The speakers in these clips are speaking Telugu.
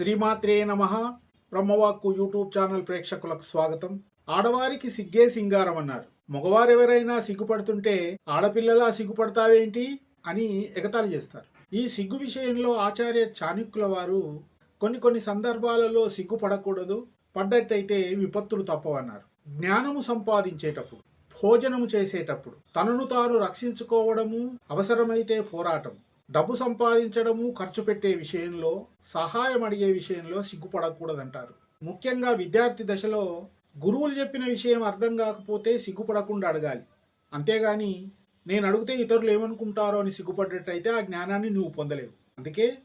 శ్రీమాత్రే నమ. బ్రహ్మవాక్కు యూట్యూబ్ ఛానల్ ప్రేక్షకులకు స్వాగతం. ఆడవారికి సిగ్గే సింగారం అన్నారు. మగవారెవరైనా సిగ్గుపడుతుంటే ఆడపిల్లలా సిగ్గుపడతావేంటి అని ఎగతాళి చేస్తారు. ఈ సిగ్గు విషయంలో ఆచార్య చాణుక్యుల వారు కొన్ని కొన్ని సందర్భాలలో సిగ్గుపడకూడదు పడ్డట్టయితే విపత్తులు తప్పవన్నారు. జ్ఞానము సంపాదించేటప్పుడు భోజనము చేసేటప్పుడు తనను తాను రక్షించుకోవడము అవసరమైతే పోరాటం డబ్బు సంపాదించడము ఖర్చు పెట్టే విషయంలో సహాయం అడిగే విషయంలో సిగ్గుపడకూడదంటారు. ముఖ్యంగా విద్యార్థి దశలో గురువులు చెప్పిన విషయం అర్థం కాకపోతే సిగ్గుపడకుండా అడగాలి. అంతేగాని నేను అడిగితే ఇతరులు ఏమనుకుంటారో అని సిగ్గుపడ్డట్టయితే ఆ జ్ఞానాన్ని నువ్వు పొందలేవు. అందుకే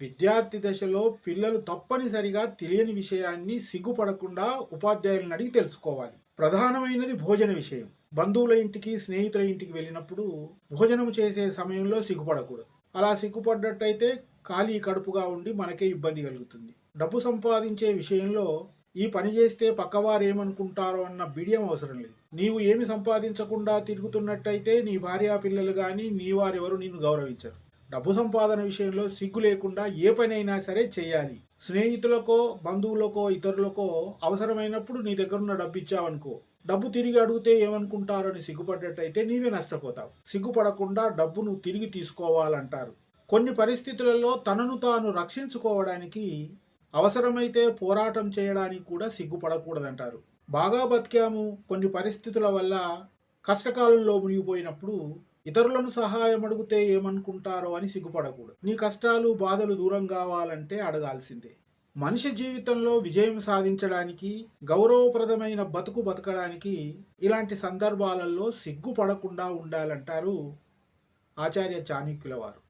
విద్యార్థి దశలో పిల్లలు తప్పనిసరిగా తెలియని విషయాన్ని సిగ్గుపడకుండా ఉపాధ్యాయులను అడిగి తెలుసుకోవాలి. ప్రధానమైనది భోజన విషయం. బంధువుల ఇంటికి స్నేహితుల ఇంటికి వెళ్ళినప్పుడు భోజనం చేసే సమయంలో సిగ్గుపడకూడదు. అలా సిగ్గుపడ్డట్టయితే ఖాళీ కడుపుగా ఉండి మనకే ఇబ్బంది కలుగుతుంది. డబ్బు సంపాదించే విషయంలో ఈ పని చేస్తే పక్కవారు ఏమనుకుంటారో అన్న బిడియం అవసరం లేదు. నీవు ఏమి సంపాదించకుండా తిరుగుతున్నట్టయితే నీ భార్యా పిల్లలు కానీ నీ వారెవరు నిన్ను గౌరవించరు. డబ్బు సంపాదన విషయంలో సిగ్గు లేకుండా ఏ పనైనా సరే చేయాలి. స్నేహితులకో బంధువులకో ఇతరులకో అవసరమైనప్పుడు నీ దగ్గరున్న డబ్బు ఇచ్చావనుకో డబ్బు తిరిగి అడిగితే ఏమనుకుంటారని సిగ్గుపడ్డట్టయితే నీవే నష్టపోతావు. సిగ్గుపడకుండా డబ్బును తిరిగి తీసుకోవాలంటారు. కొన్ని పరిస్థితులలో తనను తాను రక్షించుకోవడానికి అవసరమైతే పోరాటం చేయడానికి కూడా సిగ్గుపడకూడదంటారు. బాగా బతికాము. కొన్ని పరిస్థితుల వల్ల కష్టకాలంలో మునిగిపోయినప్పుడు ఇతరులను సహాయం అడిగితే ఏమనుకుంటారో అని సిగ్గుపడకూడదు. నీ కష్టాలు బాధలు దూరం కావాలంటే అడగాల్సిందే. మనిషి జీవితంలో విజయం సాధించడానికి గౌరవప్రదమైన బతుకు బతకడానికి ఇలాంటి సందర్భాలలో సిగ్గుపడకుండా ఉండాలంటారు ఆచార్య చాణక్యుల వారు.